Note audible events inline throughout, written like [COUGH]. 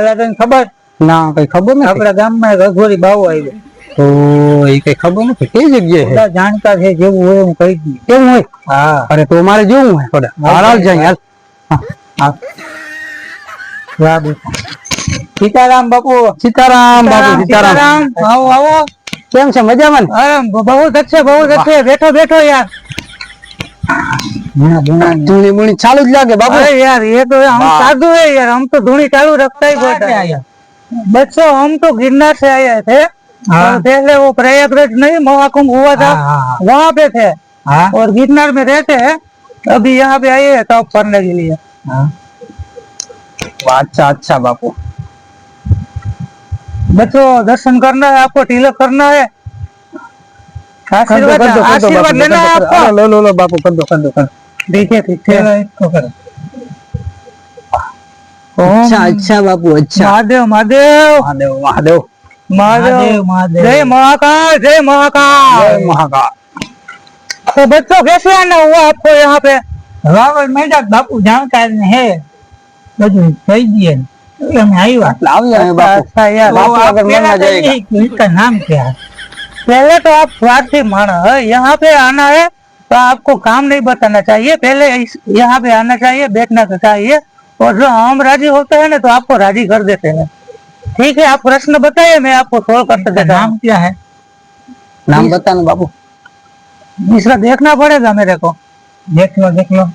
પેલા ખબર? ના કઈ ખબર નથી. આપણા ગામમાં રઘોરી બાવો આવ્યો. તો એ કઈ ખબર નથી. કઈ જગ્યાએ છે? છે જેવું હોય હું કહી દઉં કેવું હોય? હા. અરે તો મારે જોવું હોય. થોડા હાલ જાય યાર હા સીતારામ બાપુ. સીતારામ બાપુ સીતારામ આવો આવો. કેમ છે? મજામાં બહુ જ છે બહુ જ છે. બેઠો બેઠો યાર. ધૂણી મૂણી ચાલુ જ લાગે બાપુ अरे यार ये तो हम वाह। साधु है यार हम तो धूनी चालू रखता ही बैठा है बच्चों हम तो गिरनार से आए थे और पहले वो प्रयागराज नहीं महाकुंभ हुआ था वहाँ पे थे और गिरनार में रहते हैं अभी यहाँ पे आए हैं तब करने के लिए અચ્છા અચ્છા બાપુ बच्चों दर्शन करना है आपको तिलक करना है आशीर्वाद आशीर्वाद लेना है आपको લો લો લો બાપુ કર દો કર દો કર દો. ठीक है ठीक है અચ્છા અચ્છા બાપુ અચ્છા महादेव महादेव મહાદેવ મહાદેવ महादेव जय महाकाल जय महाकाल જય મહાકાળ तो बच्चों कैसे आना हुआ आपको यहाँ पे रावल मैडम बापू जानकार है બધું થઈ ગયે અમે આવ્યા એટલે આવી જાય બાપુ अच्छा यार बापू आप अगर पहले तो आप स्वार्थी माना है यहाँ पे आना है तो आपको काम नहीं बताना चाहिए पहले यहाँ पे आना चाहिए बैठना तो चाहिए और जो हम राज़ी होते हैं ना तो आपको राज़ी कर देते हैं। ठीक है आप प्रश्न बताइए मैं आपको सोल्व कर सकता अच्छा, नाम क्या है? नाम बताना बाबू। इसका देखना पड़ेगा मेरे को। देख लो देख लो।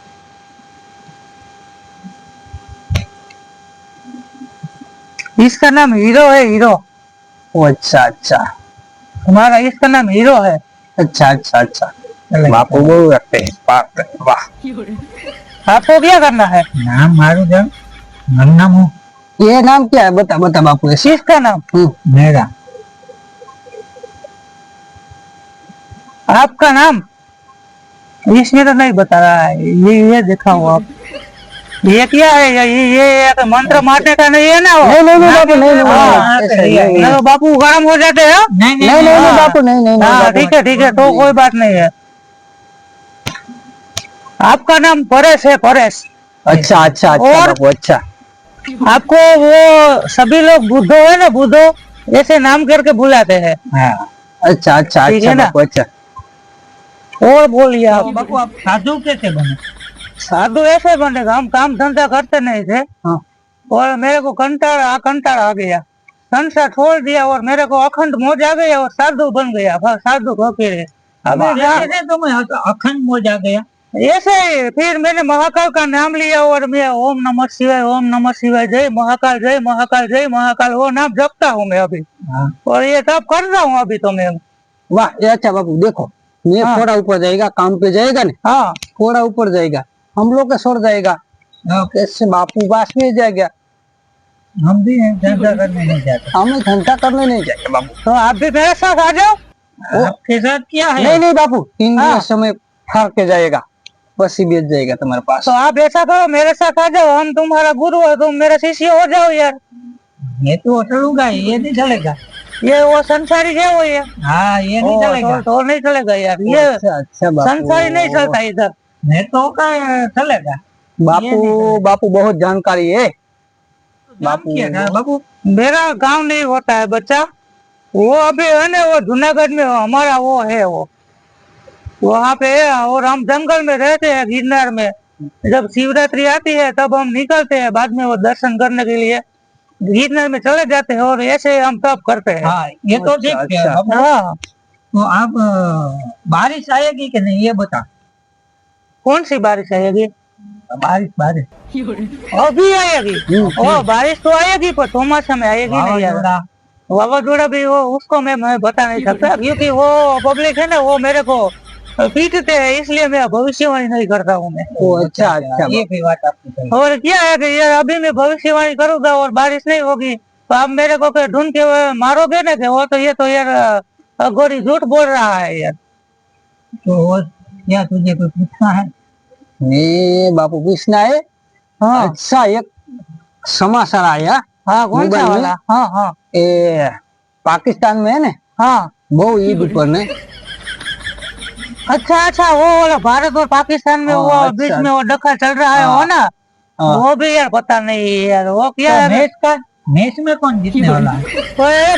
इसका नाम हीरो है हीरो। अच्छा अच्छा। हमारा इसका नाम हीरो है। अच्छा अच्छा अच्छा। बापू वो रखते हैं पार्क वाह। आपको क्या करना है? नाम मारू जब नन्ना हूँ। ये नाम क्या है? बता बता बापू। ऐसी इसका नाम हम्म। मेरा। आपका नाम? इसमें तो नहीं बता रहा है ये ये देखा हो आप। ये क्या है? ये ये, ये एक मंत्र मारने का नहीं है ना वो? नहीं नहीं नहीं बापू नहीं नहीं, हाँ, तो बापू गर्म हो जाते हैं नहीं नहीं नहीं नहीं बापू नहीं नहीं हाँ ठीक है ठीक है तो कोई बात नहीं है। आपका नाम परेश है परेश। अच्छा अच्छा अच्छा बापू अच्छा। आपको वो सभी लोग बुद्धो है ना बुद्धो? ऐसे नाम करके बुलाते हैं। अच्छा अच्छा अच्छा है अच्छा। और बोलिए आप। बापू आप साधु कैसे बने? साधु ऐसे बनेगा हम काम धंधा करते नहीं थे। और मेरे को कंटार आ कंटार आ गया संसार छोड़ दिया और मेरे को अखंड मौज आ गया और साधु बन गया साधु फकीर अखंड मोज आ गया ऐसे ही फिर मैंने महाकाल का नाम लिया और मैं ओम नमः शिवाय ओम नमः शिवाय जय महाकाल जय महाकाल जय महाकाल वो नाम जपता हूँ मैं अभी हाँ। और ये सब कर रहा हूँ अभी तो मैं वाह ये अच्छा बाबू देखो ये हाँ। थोड़ा ऊपर जाएगा काम पे जाएगा ना हाँ थोड़ा ऊपर जाएगा हम लोग का छोड़ जाएगा। कैसे बापू पास में जाएगा हम भी धंधा करने नहीं जाते। हमें धंधा करने नहीं जाएगा बापू। तो आप भी मेरे साथ आ जाओ। आपके साथ क्या है? नहीं नहीं बापू तीन हाँ। समय फाड़ के जाएगा। बस ही बेच जाएगा तुम्हारे पास। तो आप ऐसा करो मेरे साथ आ जाओ। हम तुम्हारा गुरु हो तुम मेरा शिष्य हो जाओ यार। ये तो चलूँगा ये नहीं चलेगा। ये वो संसारी है वो ये। हाँ ये नहीं चलेगा। तो, तो नहीं चलेगा यार। ये अच्छा अच्छा बापू। संसारी नहीं चलता इधर। नेटो का चलेगा बापू बापू बहुत जानकारी है। बापू बाबू मेरा गाँव नहीं होता है बच्चा। वो अभी है ना वो जूनागढ़ में हमारा वो है वो। वहाँ पे और हम जंगल में रहते हैं गिरनार में। जब शिवरात्रि आती है तब हम निकलते हैं बाद में वो दर्शन करने के लिए। गिरनार में चले जाते हैं और ऐसे हम तब करते हैं। हाँ ये तो अच्छा, ठीक है। अच्छा। हाँ। तो आप बारिश आएगी कि नहीं ये बता कौन सी बारिश आएगी? बारिश बारिश। अभी आएगी? ओ बारिश तो आएगी पर चौमासा में आएगी नहीं यार। वावाजोड़ा वावाजोड़ा भी वो उसको मैं मैं बता नहीं सकता। क्योंकि वो पब्लिक है ना वो मेरे को पीटते हैं इसलिए मैं भविष्यवाणी नहीं करता हूँ मैं। ओ अच्छा अच्छा। ये भी बात आपकी और क्या है कि यार अभी मैं भविष्यवाणी करूँगा और बारिश नहीं होगी तो आप मेरे को ढूंढ के मारोगे ना कि वो तो ये तो यार गोरी झूठ बोल रहा है यार। तो क्या तुझे कोई पूछना है? ये बापू पूछना है। हाँ। अच्छा एक समाचार आया। हाँ कौन सा वाला? हाँ हाँ। ए पाकिस्तान में है ना? हाँ। बहु ईद पर ने? अच्छा अच्छा वो वाला भारत और पाकिस्तान में हाँ, वो अच्छा। बीच में वो डखा चल रहा है हाँ। वो ना? हाँ। वो भी यार पता नहीं यार वो क्या तो है? भैंस का मैच में कौन जीतने वाला है?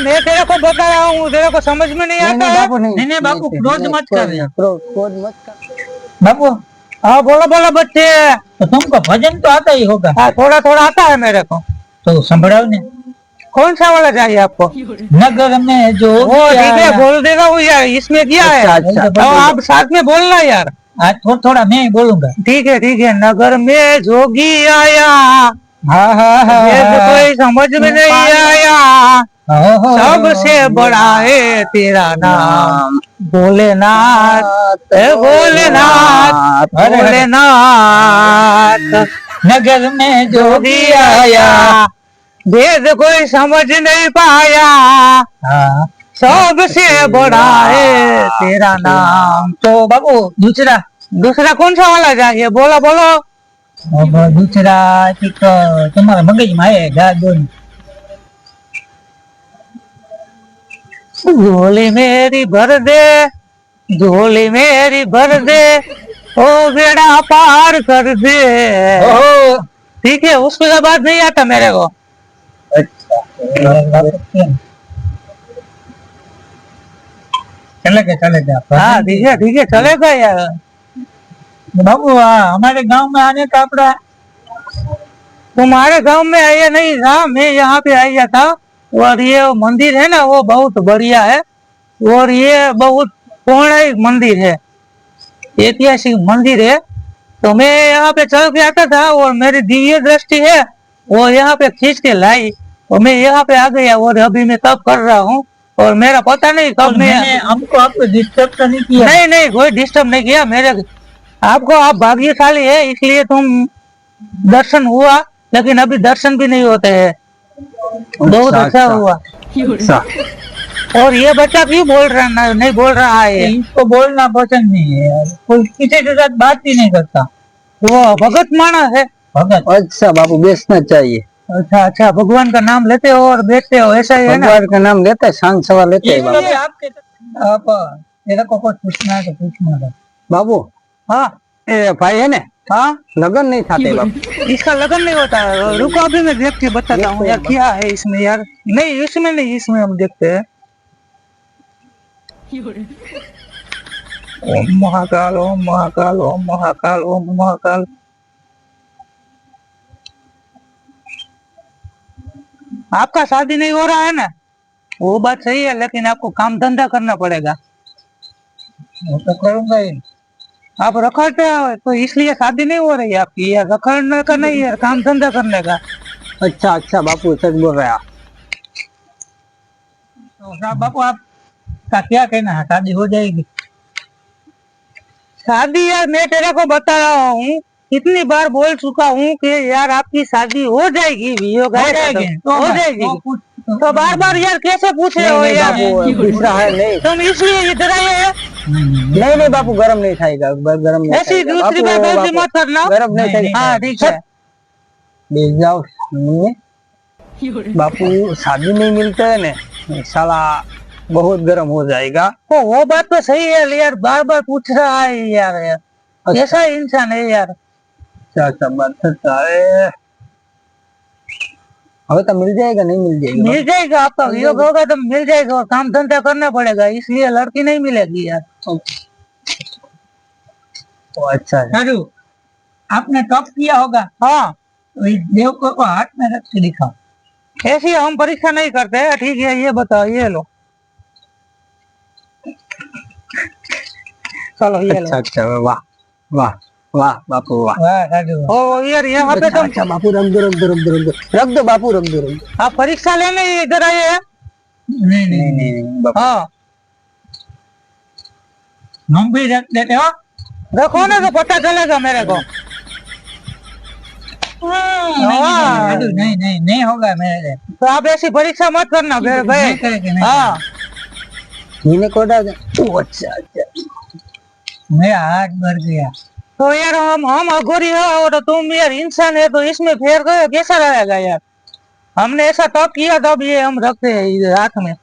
मैं तेरे को बता रहा हूँ तेरे को समझ में नहीं आता है। नहीं नहीं, बापू, क्रोध मत कर। क्रोध मत कर। बाबू हाँ बोलो बोलो बच्चे। तो तुमको भजन तो आता ही होगा। हाँ थोड़ा थोड़ा आता है मेरे को। तो संभळाओ ने कौन सा वाला चाहिए आपको? नगर में जो वो ठीक है। बोल देगा वो यार इसमें क्या है। अच्छा, अच्छा, अब आप साथ में बोलना यार। आज थोड़ा थोड़ा मैं ही बोलूँगा। ठीक है ठीक है। नगर में जोगी आया। हाँ हाँ हाँ ये तो कोई समझ में नहीं आया सबसे बड़ा है तेरा नाम। भोलेनाथ भोलेनाथ। भोलेनाथ। नगर में जोगी आया वेद कोई समझ नहीं पाया। हाँ। सबसे बड़ा है तेरा नाम। तो बाबू दूसरा। दूसरा कौन सा वाला चाहिए बोलो बोलो। अब दूसरा एक तुम्हारा મગજમાં આવેગા दोन झोली मेरी भर दे झोली मेरी भर दे ओ बेड़ा पार कर दे ओहो ठीक है उसके बाद नहीं आता मेरे को चलेगा चलेगा हाँ ठीक है ठीक है चलेगा यार बाबू हमारे गाँव में आने का अपना तुम्हारे गाँव में आया नहीं था मैं यहाँ पे आया था और ये मंदिर है ना वो बहुत बढ़िया है और ये बहुत पौराणिक मंदिर है ऐतिहासिक मंदिर है तो मैं यहाँ पे चल के आता था और मेरी दिव्य दृष्टि है वो यहाँ पे खींच के लाई और मैं यहाँ पे आ गया और अभी मैं तब कर रहा हूँ और मेरा पता नहीं कब मैं हमको आपको डिस्टर्ब तो नहीं किया नहीं नहीं कोई डिस्टर्ब नहीं किया मेरे आपको आप भाग्यशाली है इसलिए तुम दर्शन हुआ लेकिन अभी दर्शन भी नहीं होते हैं। बहुत अच्छा, अच्छा अच्छा। हुआ। अच्छा। और ये बच्चा भी बोल रहा ना, नहीं बोल रहा है इसको बोलना पसंद नहीं है यार। कोई किसी के साथ बात ही नहीं करता। वो भगत माना है। भगत। अच्छा बाबू बेचना चाहिए। अच्छा अच्छा भगवान का नाम लेते हो और बेचते हो ऐसा ही है ना? भगवान का नाम लेते हैं शांत सवा लेते हैं बाबू। आपके आप तेरे को कुछ पूछना है तो पूछना बाबू हाँ ए भाई है ना? हाँ लगन नहीं खाते बापू। [LAUGHS] इसका लगन नहीं होता। है रुको अभी मैं देख के बताता हूँ यार क्या है इसमें यार? नहीं इसमें नहीं इसमें हम देखते हैं। ओम महाकाल ओम महाकाल ओम महाकाल ओम महाकाल। आपका शादी नहीं हो रहा है ना? वो बात सही है लेकिन आपको काम धंधा करना पड़ेगा। वो तो करूँगा ही। आप रखड़ते हो तो इसलिए शादी नहीं हो रही है आपकी यार रखड़ने का नहीं है काम धंधा करने का। अच्छा अच्छा बापू सच बोल रहे आप। तो बापू आपका क्या कहना है? शादी हो जाएगी। शादी यार मैं तेरे को बता रहा हूँ कितनी बार बोल चुका हूँ कि यार आपकी शादी हो जाएगी भी हो हो जाएगी तो हो जाएगी। तो तो बार बार यार कैसे पूछ रहे हो यार? तुम इसलिए इधर आए हैं। नहीं नहीं बापू गरम नहीं खाएगा गरम नहीं ऐसी। दूसरी बापू, बार गलती बापू, मत करना गरम नहीं खाएगा। हाँ ठीक है। बेच जाओ बापू शादी नहीं मिलते है ना साला बहुत गरम हो जाएगा। तो वो बात तो सही है यार बार बार पूछ रहा है यार यार। अच्छा। कैसा इंसान है यार। अच्छा अच्छा बात है। हमें तो मिल जाएगा नहीं मिल जाएगा मिल जाएगा आपका वियोग होगा तो मिल जाएगा और काम धंधा करना पड़ेगा इसलिए लड़की नहीं मिलेगी यार अच्छा सारू आपने टॉप किया होगा हाँ देव को, को हाथ में रख के दिखाओ ऐसी हम परीक्षा नहीं करते हैं ठीक है ये बताओ ये लो चलो ये अच्छा लो। अच्छा वाह वाह वाह बापू वाह। वाह सारू ओ यार यहाँ पे अच्छा तुम अच्छा बापू रख दो रख दो रख दो रख दो। रख दो बापू रख दो रख दो। आप परीक्षा लेने इधर आए हैं? नहीं नहीं नहीं बापू। हाँ। हम भी रख देते हो देखो ना तो पता चलेगा मेरे को। नहीं, नहीं, हाँ। नहीं नहीं नहीं होगा मेरे। से। तो आप ऐसी परीक्षा मत करना मेरे भाई हाँ। दे ओ अच्छा अच्छा। मेरा हाथ भर गया। तो यार हम हम अघोरी हो और तुम यार इंसान है तो इसमें फेर गए कैसा रहेगा यार हमने ऐसा तब किया तब ये हम रखते हैं इधर हाथ में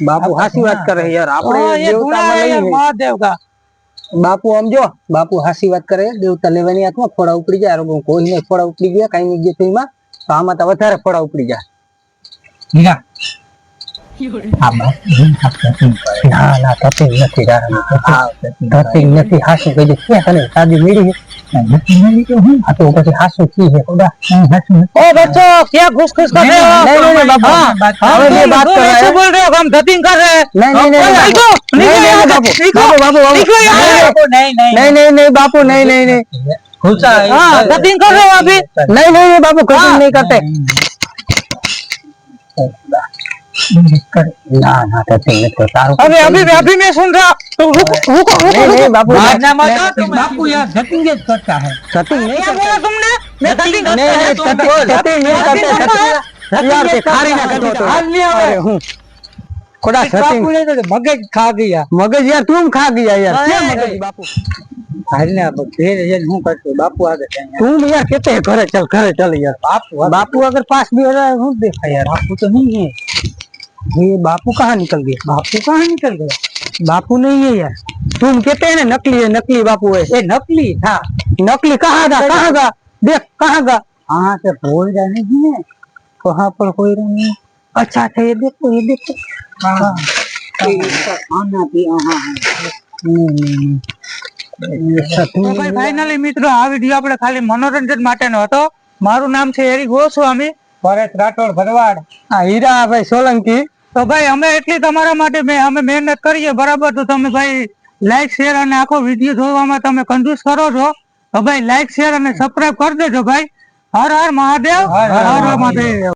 બાપુ હાસી વાત કરે યાર આપણે हाँ, ये गुना દેવતામાં है यार નહીં महादेव का બાપુ આમ જો બાપુ હાસી વાત કરે દેવતા લેવાની હાથમાં ફોડા ઉપડી જાય આરોગ્ય કોઈને ફોડા ઉપડી ગયા કઈ નહીં ગયું તો એમાં તો આમાં તો વધારે ફળા ઉપડી જાય ના ના ધતિંગ નથી તારા ધતિંગ નથી હાસુ કીધું ક્યાં તને શાદી મળી છે નથી મળી તો હું આ તો પછી હાસુ કી છે ખોડા હું હાચું નથી. ओ बच्चों क्या घुस घुस कर रहे हो नहीं, नहीं, नहीं, बाबू, हाँ, बात हाँ, कर रहे हैं, तुम- बात तुम कर रहे ऐसे हैं। बोल रहे हो हम धतिंग कर रहे हैं नहीं नहीं नहीं निकलो, बाबू। निकलो, नहीं, नहीं, यहाँ बाबू से, निकलो। बाबू बाबू निकलो यहाँ से। બાપુ, નહીં નહીં नहीं नहीं नहीं बापू नहीं नहीं नहीं ઘૂસા એ हाँ કરે. धतिंग कर रहे हो अभी नहीं नहीं नहीं बाबू कुछ हाँ। नहीं करते કરે. ना ना धतिंग नहीं करता तारू अभी अभी अभी मैं सुन रहा तो रुको रुको रुको नहीं नहीं बाबू मारना मत दो तुम। બાપू યાર ધતીંગ જ કરતા હે धतिंग नहीं क्या करते बोला तुमने मैं धतिंग नहीं नहीं धतिंग धतिंग नहीं करते धतिंग यार ते खारी ना करतो तो हाल नहीं आवे। अरे हूँ खोड़ा धतिंग બાપુ ને તો મગજ ખા ગયા मगज यार तुम खा गया यार क्या अरे, मगज बापू હાલને ઘેર જઈને હું કરતો બાપુ આગળ જઈને. तुम यार कहते हैं घरे चल घरे चल यार बापू बापू अगर पास भी हो रहा है हूँ ये बापू कहाँ निकल गए बापू कहाँ निकल गया बापू नहीं है यार तुम कहते हैं ना नकली है नकली बापू है ये नकली था नकली कहाँ था कहाँ का देख कहाँ का हाँ से भूल जाने की है वहाँ पर कोई नहीं है। अच्छा अच्छा ये देखो ये देखो हाँ ये इसका खाना भी हाँ नहीं नहीं नहीं ये सच તો में ભાઈ ફાઇનલી મિત્રો આ વિડીયો આપણે ખાલી મનોરંજન માટેનો હતો મારું નામ છે એરી ગોસ્વામી ભરત રાઠોડ ભરવાડ હીરાભાઈ સોલંકી. તો ભાઈ અમે એટલી તમારા માટે અમે મહેનત કરીએ બરાબર? તો તમે ભાઈ લાઈક શેર અને આખો વીડિયો જોવામાં તમે કંજૂસ કરો છો. તો ભાઈ લાઈક શેર અને સબસ્ક્રાઈબ કરી દેજો ભાઈ. હર હર મહાદેવ. હર હર મહાદેવ.